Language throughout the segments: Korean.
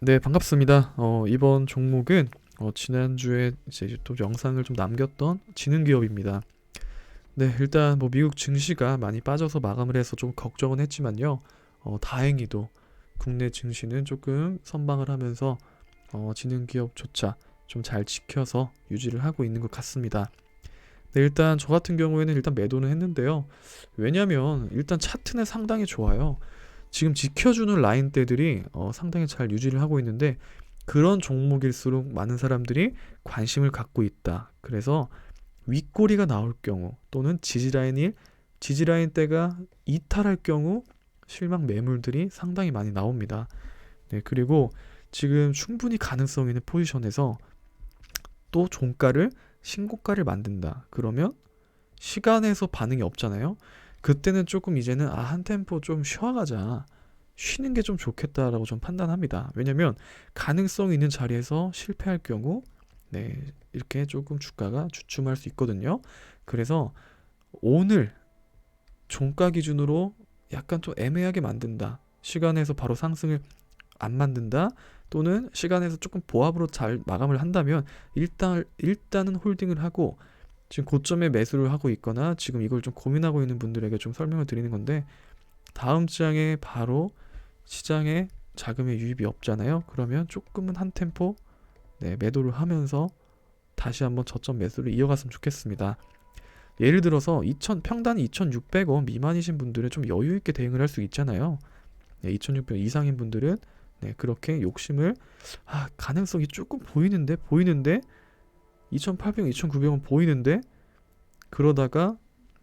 네, 반갑습니다. 어, 이번 종목은 어, 지난주에 이제 또 영상을 좀 남겼던 지능 기업입니다. 네, 일단 뭐 미국 증시가 많이 빠져서 마감을 해서 좀 걱정은 했지만요. 어, 다행히도 국내 증시는 조금 선방을 하면서 어, 지능 기업조차 좀 잘 지켜서 유지를 하고 있는 것 같습니다. 네, 일단 저 같은 경우에는 일단 매도는 했는데요. 왜냐면 일단 차트는 상당히 좋아요. 지금 지켜주는 라인대들이 어, 상당히 잘 유지를 하고 있는데 그런 종목일수록 많은 사람들이 관심을 갖고 있다. 그래서 윗꼬리가 나올 경우 또는 지지라인이 지지라인대가 이탈할 경우 실망 매물들이 상당히 많이 나옵니다. 네, 그리고 지금 충분히 가능성 있는 포지션에서 또 종가를 신고가를 만든다. 그러면 시간에서 반응이 없잖아요. 그때는 조금 이제는 아, 한 템포 좀 쉬어가자. 쉬는 게 좀 좋겠다라고 좀 판단합니다. 왜냐면 가능성 있는 자리에서 실패할 경우 네, 이렇게 조금 주가가 주춤할 수 있거든요. 그래서 오늘 종가 기준으로 약간 좀 애매하게 만든다. 시간에서 바로 상승을 안 만든다. 또는 시간에서 조금 보합으로 잘 마감을 한다면 일단 일단은 홀딩을 하고 지금 고점에 매수를 하고 있거나 지금 이걸 좀 고민하고 있는 분들에게 좀 설명을 드리는 건데 다음 장에 바로 시장에 자금의 유입이 없잖아요. 그러면 조금은 한 템포 네, 매도를 하면서 다시 한번 저점 매수를 이어갔으면 좋겠습니다. 예를 들어서 2000 평단이 2,600원 미만이신 분들은 좀 여유 있게 대응을 할 수 있잖아요. 네, 2,600원 이상인 분들은 네, 그렇게 욕심을 아, 가능성이 조금 보이는데 보이는데 2,800원, 2,900원 보이는데 그러다가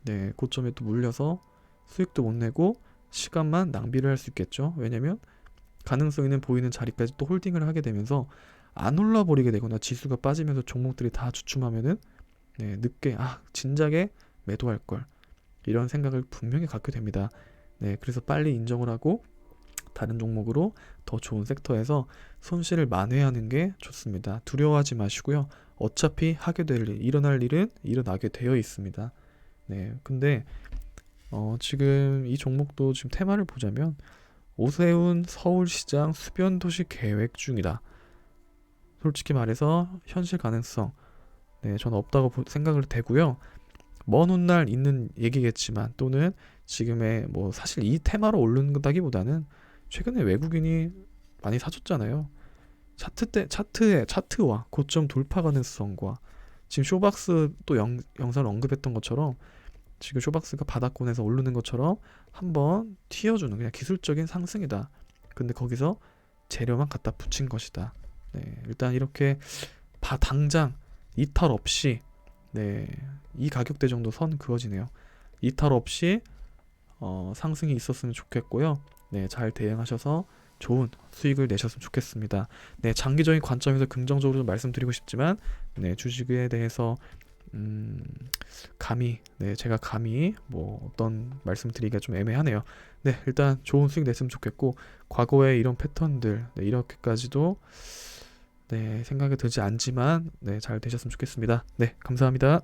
네, 고점에 또 물려서 수익도 못 내고 시간만 낭비를 할 수 있겠죠. 왜냐면 가능성 있는 보이는 자리까지 또 홀딩을 하게 되면서 안 올라 버리게 되거나 지수가 빠지면서 종목들이 다 주춤하면은 네, 늦게 아, 진작에 매도할 걸 이런 생각을 분명히 갖게 됩니다. 네, 그래서 빨리 인정을 하고 다른 종목으로 더 좋은 섹터에서 손실을 만회하는 게 좋습니다. 두려워하지 마시고요. 어차피 하게 될 일, 일어날 일은 일어나게 되어 있습니다. 네, 근데 어, 지금 이 종목도 지금 테마를 보자면 오세훈 서울시장 수변도시 계획 중이다. 솔직히 말해서 현실 가능성 네, 저는 없다고 보- 생각을 되고요. 먼 훗날 있는 얘기겠지만 또는 지금의 뭐 사실 이 테마로 오르는 거다기보다는 최근에 외국인이 많이 사줬잖아요. 차트 때 차트의 차트와 고점 돌파 가능성과 지금 쇼박스 또 영, 영상을 언급했던 것처럼 지금 쇼박스가 바닥권에서 오르는 것처럼 한번 튀어주는 그냥 기술적인 상승이다. 근데 거기서 재료만 갖다 붙인 것이다. 네, 일단 이렇게 바 당장 이탈 없이 네, 이 가격대 정도 선 그어지네요. 이탈 없이 어, 상승이 있었으면 좋겠고요. 네, 잘 대응하셔서 좋은 수익을 내셨으면 좋겠습니다. 네, 장기적인 관점에서 긍정적으로 좀 말씀드리고 싶지만, 네, 주식에 대해서 음, 감히, 네, 제가 감히 뭐 어떤 말씀드리기가 좀 애매하네요. 네, 일단 좋은 수익 냈으면 좋겠고, 과거에 이런 패턴들, 네, 이렇게까지도 네, 생각이 들지 않지만, 네, 잘 되셨으면 좋겠습니다. 네, 감사합니다.